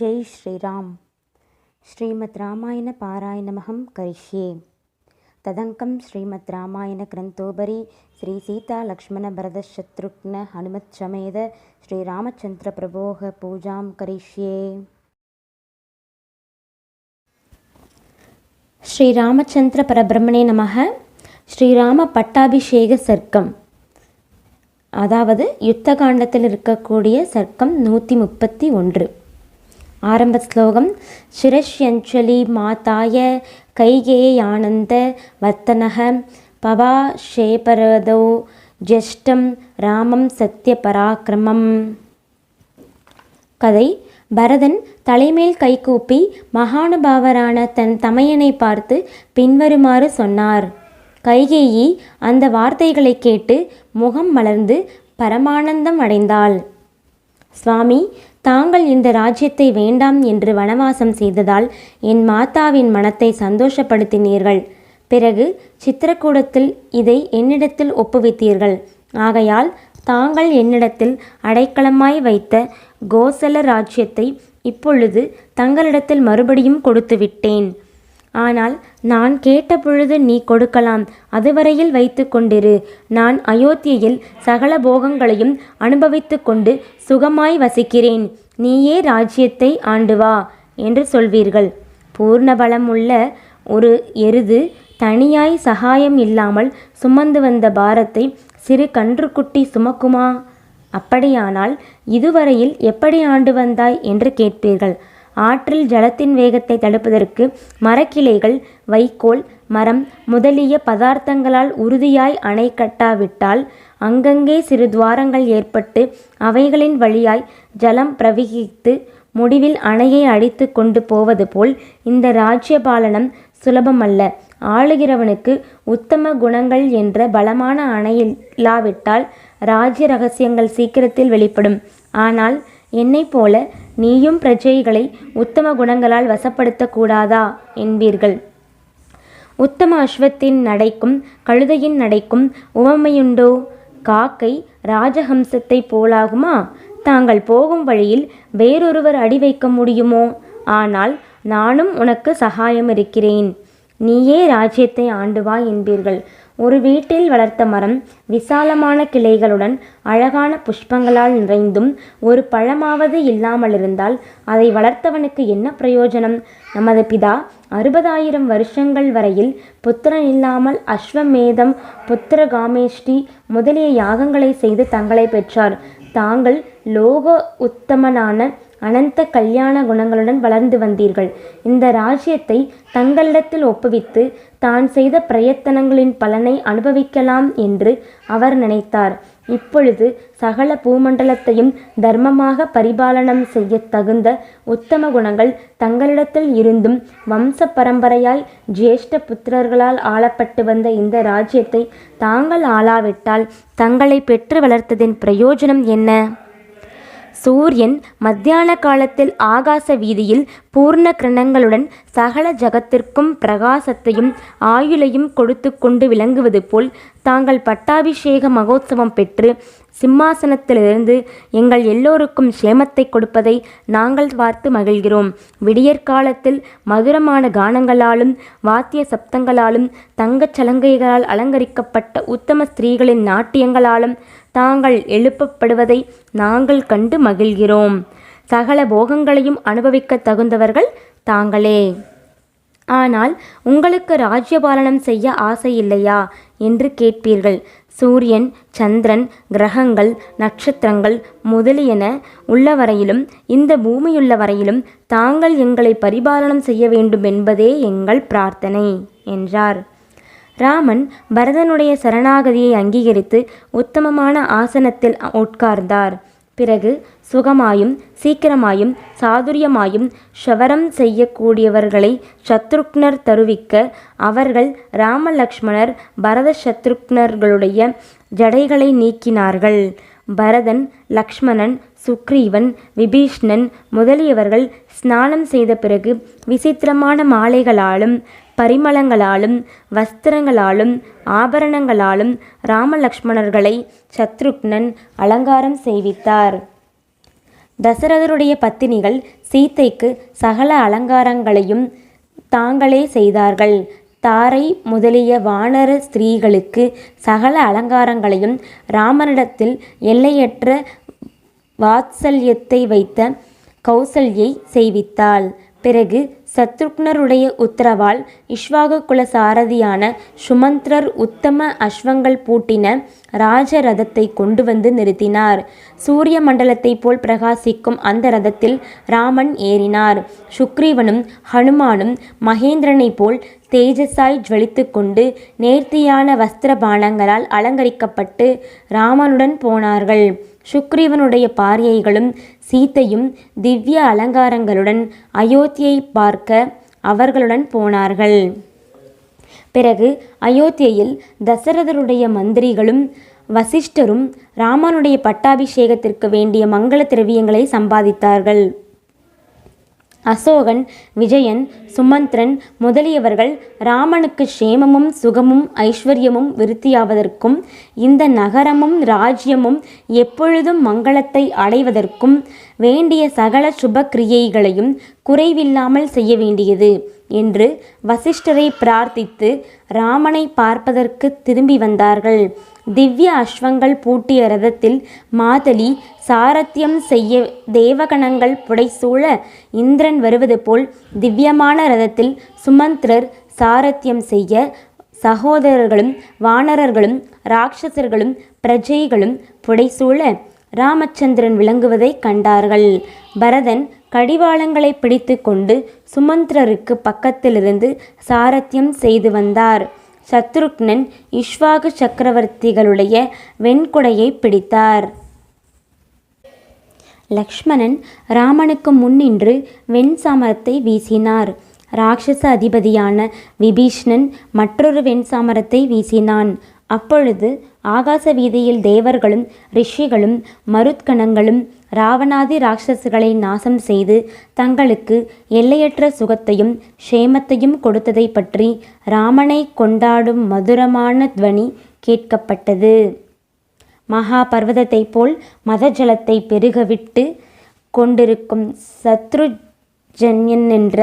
ஜெய் ஸ்ரீராம். ஸ்ரீமத் ராமாயண பாராயணமகம் கரிஷ்யே. ததங்கம் ஸ்ரீமத் ராமாயண கிரந்தோபரி ஸ்ரீ சீதா லக்ஷ்மண பரத சத்ருக்ன ஹனுமத் சமேத ஸ்ரீராமச்சந்திர பிரபோக பூஜாம் கரிஷ்யே. ஸ்ரீராமச்சந்திர பரபிரமணே நமக. ஸ்ரீராம பட்டாபிஷேக சர்க்கம். அதாவது யுத்த காண்டத்தில் இருக்கக்கூடிய சர்க்கம் நூற்றி முப்பத்தி ஒன்று. ஆரம்ப ஸ்லோகம் சிரஷ்யஞ்சலி மாதாய கைகேயானந்த வர்த்தனக பவா ஷேபரதோ ஜெஷ்டம் ராமம் சத்திய பராக்கிரமம் கதை. பரதன் தலைமேல் கைகூப்பி மகானுபாவரான தன் தமையனை பார்த்து பின்வருமாறு சொன்னார். கைகேயி அந்த வார்த்தைகளை கேட்டு முகம் மலர்ந்து பரமானந்தம் அடைந்தாள். சுவாமி தாங்கள் இந்த ராஜ்யத்தை வேண்டாம் என்று வனவாசம் செய்ததால் என் மாதாவின் மனத்தை சந்தோஷப்படுத்தினீர்கள். பிறகு சித்திரக்கூடத்தில் இதை என்னிடத்தில் ஒப்புவித்தீர்கள். ஆகையால் தாங்கள் என்னிடத்தில் அடைக்கலமாய் வைத்த கோசல ராஜ்யத்தை இப்பொழுது தங்களிடத்தில் மறுபடியும் கொடுத்து விட்டேன் ஆனால் நான் கேட்ட பொழுது நீ கொடுக்கலாம் அதுவரையில் வைத்து கொண்டிரு. நான் அயோத்தியில் சகல போகங்களையும் அனுபவித்து கொண்டு சுகமாய் வசிக்கிறேன். நீயே ராஜ்யத்தை ஆண்டு வா என்று சொல்வீர்கள். பூர்ண பலம் உள்ள ஒரு எருது தனியாய் சகாயம் இல்லாமல் சுமந்து வந்த பாரத்தை சிறு கன்றுக்குட்டி சுமக்குமா? அப்படியானால் இதுவரையில் எப்படி ஆண்டு வந்தாய் என்று கேட்பீர்கள். ஆற்றில் ஜலத்தின் வேகத்தை தடுப்பதற்கு மரக்கிளைகள் வைக்கோல் மரம் முதலிய பதார்த்தங்களால் உறுதியாய் அணை கட்டாவிட்டால் அங்கங்கே சிறு துவாரங்கள் ஏற்பட்டு அவைகளின் வழியாய் ஜலம் பிரவகித்து முடிவில் அணையை அடித்து கொண்டு போவது போல் இந்த ராஜ்யபாலனம் சுலபமல்ல. ஆளுகிறவனுக்கு உத்தம குணங்கள் என்ற பலமான அணை இல்லாவிட்டால் ராஜ்ய ரகசியங்கள் சீக்கிரத்தில் வெளிப்படும். ஆனால் என்னை போல நீயும் பிரஜைகளை உத்தம குணங்களால் வசப்படுத்தக்கூடாதா என்பீர்கள். உத்தம அஸ்வத்தின் நடைக்கும் கழுதையின் நடைக்கும் உவமையுண்டோ? காக்கை ராஜஹம்சத்தை போலாகுமா? தாங்கள் போகும் வழியில் வேறொருவர் அடி வைக்க முடியுமோ? ஆனால் நானும் உனக்கு சகாயம் இருக்கிறேன் நீயே ராஜ்யத்தை ஆண்டு வா என்பீர்கள். ஒரு வீட்டில் வளர்த்த மரம் விசாலமான கிளைகளுடன் அழகான புஷ்பங்களால் நிறைந்தும் ஒரு பழமாவது இல்லாமலிருந்தால் அதை வளர்த்தவனுக்கு என்ன பிரயோஜனம்? நமது பிதா அறுபதாயிரம் வருஷங்கள் வரையில் புத்திரன் இல்லாமல் அஸ்வமேதம் புத்திரகாமேஷ்டி முதலிய யாகங்களை செய்து தங்களை பெற்றார். தாங்கள் லோக உத்தமனான அனந்த கல்யாண குணங்களுடன் வளர்ந்து வந்தீர்கள். இந்த ராஜ்யத்தை தங்களிடத்தில் ஒப்புவித்து தான் செய்த பிரயத்தனங்களின் பலனை அனுபவிக்கலாம் என்று அவர் நினைத்தார். இப்பொழுது சகல பூமண்டலத்தையும் தர்மமாக பரிபாலனம் செய்ய தகுந்த உத்தம குணங்கள் தங்களிடத்தில் இருந்தும் வம்ச பரம்பரையால் ஜேஷ்ட புத்திரர்களால் ஆளப்பட்டு வந்த இந்த ராஜ்யத்தை தாங்கள் ஆளாவிட்டால் தங்களை பெற்று வளர்த்ததின் பிரயோஜனம் என்ன? சூரியன் மத்தியான காலத்தில் ஆகாச வீதியில் பூர்ண கிரணங்களுடன் சகல ஜகத்திற்கும் பிரகாசத்தையும் ஆயுளையும் கொடுத்து கொண்டு விளங்குவது போல் தாங்கள் பட்டாபிஷேக மகோத்சவம் பெற்று சிம்மாசனத்திலிருந்து எங்கள் எல்லோருக்கும் சேமத்தை கொடுப்பதை நாங்கள் பார்த்து மகிழ்கிறோம். விடியற்காலத்தில் மதுரமான கானங்களாலும் வாத்திய சப்தங்களாலும் தங்கச் சலங்கைகளால் அலங்கரிக்கப்பட்ட உத்தம ஸ்திரீகளின் நாட்டியங்களாலும் தாங்கள் எழுப்பப்படுவதை நாங்கள் கண்டு மகிழ்கிறோம். சகல போகங்களையும் அனுபவிக்க தகுந்தவர்கள் தாங்களே. ஆனால் உங்களுக்கு ராஜ்யபாலனம் செய்ய ஆசை இல்லையா? என்று கேட்பீர்கள். சூரியன் சந்திரன் கிரகங்கள் நட்சத்திரங்கள் முதலியன உள்ளவரையிலும் இந்த பூமியுள்ள வரையிலும் தாங்கள் எங்களை பரிபாலனம் செய்ய வேண்டும் என்பதே எங்கள் பிரார்த்தனை என்றார். ராமன் பரதனுடைய சரணாகதியை அங்கீகரித்து உத்தமமான ஆசனத்தில் உட்கார்ந்தார். பிறகு சுகமாயும் சீக்கிரமாயும் சாதுரியமாயும் ஷவரம் செய்யக்கூடியவர்களை சத்ருக்னர் தருவிக்க அவர்கள் ராமலக்ஷ்மணர் பரத சத்ருக்னர்களுடைய ஜடைகளை நீக்கினார்கள். பரதன் லக்ஷ்மணன் சுக்ரீவன் விபீஷ்ணன் முதலியவர்கள் ஸ்நானம் செய்த பிறகு விசித்திரமான மாலைகளாலும் பரிமளங்களாலும் வஸ்திரங்களாலும் ஆபரணங்களாலும் ராமலக்ஷ்மணர்களை சத்ருக்னன் அலங்காரம் செய்வித்தார். தசரதருடைய பத்தினிகள் சீத்தைக்கு சகல அலங்காரங்களையும் தாங்களே செய்தார்கள். தாரை முதலிய வானர ஸ்திரீகளுக்கு சகல அலங்காரங்களையும் ராமனிடத்தில் எல்லையற்ற வாத்சல்யத்தை வைத்த கௌசல்யை செய்வித்தாள். பிறகு சத்ருக்னருடைய உத்தரவால் இக்ஷ்வாகு குல சாரதியான சுமந்த்ரர் உத்தம அஸ்வங்கள் பூட்டின ராஜ ரதத்தை கொண்டு வந்து நிறுத்தினார். சூரிய மண்டலத்தைப் போல் பிரகாசிக்கும் அந்த ரதத்தில் ராமன் ஏறினார். சுக்ரீவனும் ஹனுமானும் மகேந்திரனைப் போல் தேஜஸாய் ஜுவலித்து கொண்டு நேர்த்தியான வஸ்திர பானங்களால் அலங்கரிக்கப்பட்டு ராமனுடன் போனார்கள். சுக்ரீவனுடைய பாரியைகளும் சீத்தையும் திவ்ய அலங்காரங்களுடன் அயோத்தியை பார்க்க அவர்களுடன் போனார்கள். பிறகு அயோத்தியில் தசரதருடைய மந்திரிகளும் வசிஷ்டரும் ராமனுடைய பட்டாபிஷேகத்திற்கு வேண்டிய மங்கள திரவியங்களை சம்பாதித்தார்கள். அசோகன் விஜயன் சுமந்திரன் முதலியவர்கள் ராமனுக்கு க்ஷேமமும் சுகமும் ஐஸ்வர்யமும் விருத்தியாவதற்கும் இந்த நகரமும் ராஜ்யமும் எப்பொழுதும் மங்களத்தை அடைவதற்கும் வேண்டிய சகல சுப கிரியைகளையும் குறைவில்லாமல் செய்ய வேண்டியது. என்று வசிஷ்டரை பிரார்த்தித்து ராமனை பார்ப்பதற்கு திரும்பி வந்தார்கள். திவ்ய அஸ்வங்கள் பூட்டிய ரதத்தில் மாதலி சாரத்தியம் செய்ய தேவகணங்கள் புடைசூழ இந்திரன் வருவது போல் திவ்யமான ரதத்தில் சுமந்திரர் சாரத்தியம் செய்ய சகோதரர்களும் வானரர்களும் ராட்சசர்களும் பிரஜைகளும் புடைசூழ ராமச்சந்திரன் விளங்குவதைக் கண்டார்கள். பரதன் கடிவாளங்களை பிடித்து கொண்டு சுமந்திரருக்கு பக்கத்திலிருந்து சாரத்தியம் செய்து வந்தார். சத்ருக்னன் இஷ்வாகு சக்கரவர்த்திகளுடைய வெண்குடையை பிடித்தார். லக்ஷ்மணன் ராமனுக்கு முன்னின்று வெண் சாமரத்தை வீசினார். ராட்சச அதிபதியான விபீஷ்ணன் மற்றொரு வெண் சாமரத்தை வீசினான். அப்பொழுது ஆகாச வீதியில் தேவர்களும் ரிஷிகளும் மருத்கணங்களும் ராவணாதி ராட்சசுகளை நாசம் செய்து தங்களுக்கு எல்லையற்ற சுகத்தையும் க்ஷேமத்தையும் கொடுத்ததை பற்றி ராமனை கொண்டாடும் மதுரமான துவனி கேட்கப்பட்டது. மகா பர்வதத்தைப் போல் மதஜலத்தை பெருகவிட்டு கொண்டிருக்கும் சத்ருஜன்யன் என்ற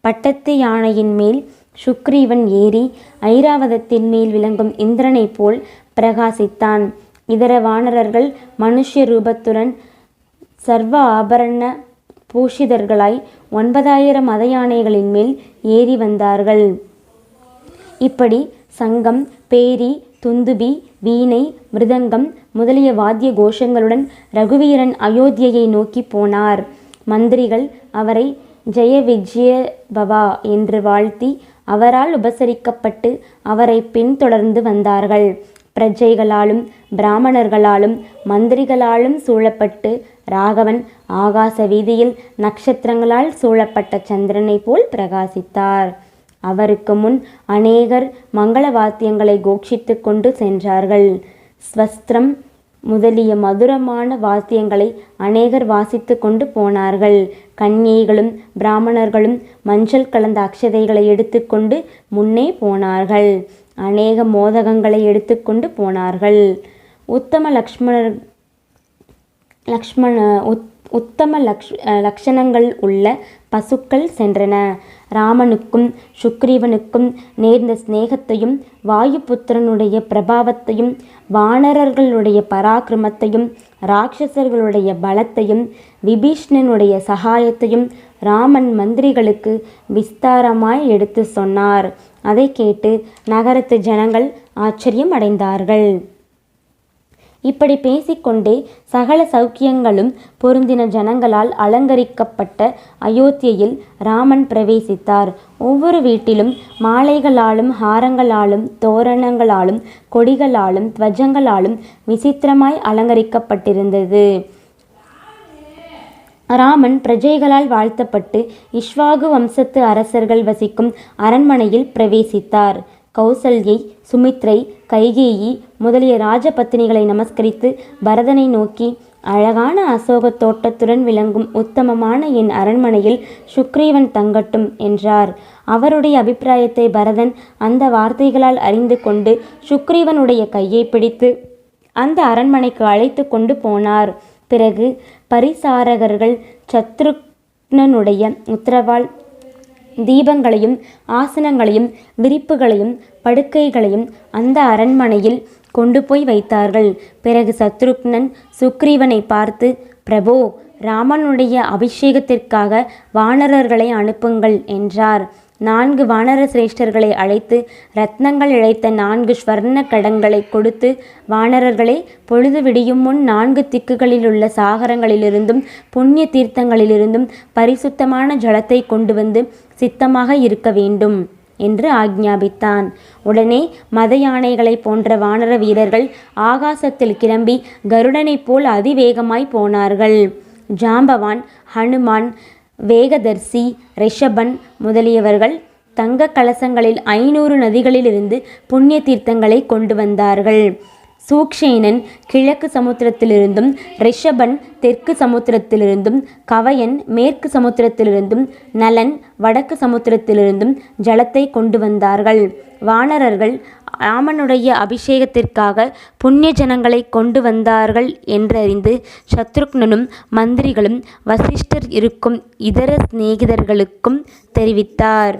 பட்டத்து யானையின் மேல் சுக்ரீவன் ஏறி ஐராவதத்தின் மேல் விளங்கும் இந்திரனைப் போல் பிரகாசித்தான். இதர வானரர்கள் மனுஷ்ய ரூபத்துடன் சர்வ ஆபரண பூஷிதர்களாய் ஒன்பதாயிரம் மத யானைகளின் மேல் ஏறி வந்தார்கள். இப்படி சங்கம் பேரி துந்துபி வீணை மிருதங்கம் முதலிய வாத்திய கோஷங்களுடன் ரகுவீரன் அயோத்தியை நோக்கி போனார். மந்திரிகள் அவரை ஜெய விஜய பவா என்று வாழ்த்தி அவரால் உபசரிக்கப்பட்டு அவரை பின்தொடர்ந்து வந்தார்கள். பிரஜைகளாலும் பிராமணர்களாலும் மந்திரிகளாலும் சூழப்பட்டு ராகவன் ஆகாச வீதியில் நட்சத்திரங்களால் சூழப்பட்ட சந்திரனைப் போல் பிரகாசித்தார். அவருக்கு முன் அநேகர் மங்கள வாத்தியங்களை கோஷித்து கொண்டு சென்றார்கள். ஸ்வஸ்திரம் முதலிய மதுரமான வாத்தியங்களை அநேகர் வாசித்து கொண்டு போனார்கள். கன்னியைகளும் பிராமணர்களும் மஞ்சள் கலந்த அக்ஷதைகளை எடுத்துக்கொண்டு முன்னே போனார்கள். அநேக மோதகங்களை எடுத்துக்கொண்டு போனார்கள். உத்தம லக்ஷ்மணர் லக்ஷ்மண உத் உத்தம லக்ஷ் லக்ஷணங்கள் உள்ள பசுக்கள் சென்றன. ராமனுக்கும் சுக்ரீவனுக்கும் நேர்ந்த சிநேகத்தையும் வாயுபுத்திரனுடைய பிரபாவத்தையும் வானரர்களுடைய பராக்கிரமத்தையும் ராட்சசர்களுடைய பலத்தையும் விபீஷ்ணனுடைய சகாயத்தையும் ராமன் மந்திரிகளுக்கு விஸ்தாரமாய் எடுத்து சொன்னார். அதை கேட்டு நகரத்து ஜனங்கள் ஆச்சரியம் அடைந்தார்கள் இப்படி பேசிக்கொண்டே சகல சௌக்கியங்களும் பொருந்தின ஜனங்களால் அலங்கரிக்கப்பட்ட அயோத்தியில் ராமன் பிரவேசித்தார். ஒவ்வொரு வீட்டிலும் மாலைகளாலும் ஹாரங்களாலும் தோரணங்களாலும் கொடிகளாலும் துவஜங்களாலும் விசித்திரமாய் அலங்கரிக்கப்பட்டிருந்தது. ராமன் பிரஜைகளால் வாழ்த்தப்பட்டு இஷ்வாகு வம்சத்து அரசர்கள் வசிக்கும் அரண்மனையில் பிரவேசித்தார். கௌசல்யை சுமித்ரை கைகேயி முதலிய ராஜபத்தினிகளை நமஸ்கரித்து பரதனை நோக்கி அழகான அசோகத் தோட்டத்துடன் விளங்கும் உத்தமமான என் அரண்மனையில் சுக்ரீவன் தங்கட்டும் என்றார். அவருடைய அபிப்பிராயத்தை பரதன் அந்த வார்த்தைகளால் அறிந்து கொண்டு சுக்ரீவனுடைய கையை பிடித்து அந்த அரண்மனைக்கு அழைத்து கொண்டு போனார். பிறகு பரிசாரகர்கள் சத்ருக்னனுடைய உத்தரவால் தீபங்களையும் ஆசனங்களையும் விரிப்புகளையும் படுக்கைகளையும் அந்த அரண்மனையில் கொண்டு போய் வைத்தார்கள். பிறகு சத்ருக்னன் சுக்ரீவனை பார்த்து பிரபோ ராமனுடைய அபிஷேகத்திற்காக வானரர்களை அனுப்புங்கள் என்றார். நான்கு வானர சிரேஷ்டர்களை அழைத்து ரத்னங்கள் இழைத்த நான்கு ஸ்வர்ண கடங்களை கொடுத்து வானரர்களே பொழுது விடியும் முன் நான்கு திக்குகளில் உள்ள சாகரங்களிலிருந்தும் புண்ணிய தீர்த்தங்களிலிருந்தும் பரிசுத்தமான ஜலத்தை கொண்டு வந்து சித்தமாக இருக்க வேண்டும் என்று ஆக்ஞாபித்தான். உடனே மத யானைகளைப் போன்ற வானர வீரர்கள் ஆகாசத்தில் கிளம்பி கருடனைப் போல் அதிவேகமாய் போனார்கள். ஜாம்பவான் ஹனுமான் வேகதர்சி ரிஷபன் முதலியவர்கள் தங்க கலசங்களில் ஐநூறு நதிகளிலிருந்து புண்ணிய தீர்த்தங்களை கொண்டு வந்தார்கள். சூக்ஷேனன் கிழக்கு சமுத்திரத்திலிருந்தும் ரிஷபன் தெற்கு சமுத்திரத்திலிருந்தும் கவயன் மேற்கு சமுத்திரத்திலிருந்தும் நலன் வடக்கு சமுத்திரத்திலிருந்தும் ஜலத்தை கொண்டு வந்தார்கள். வானரர்கள் ராமனுடைய அபிஷேகத்திற்காக புண்ணிய ஜனங்களை கொண்டு வந்தார்கள் என்றறிந்து சத்ருக்னனும் மந்திரிகளும் வசிஷ்டர் இருக்கும் இதர சிநேகிதர்களுக்கும் தெரிவித்தார்.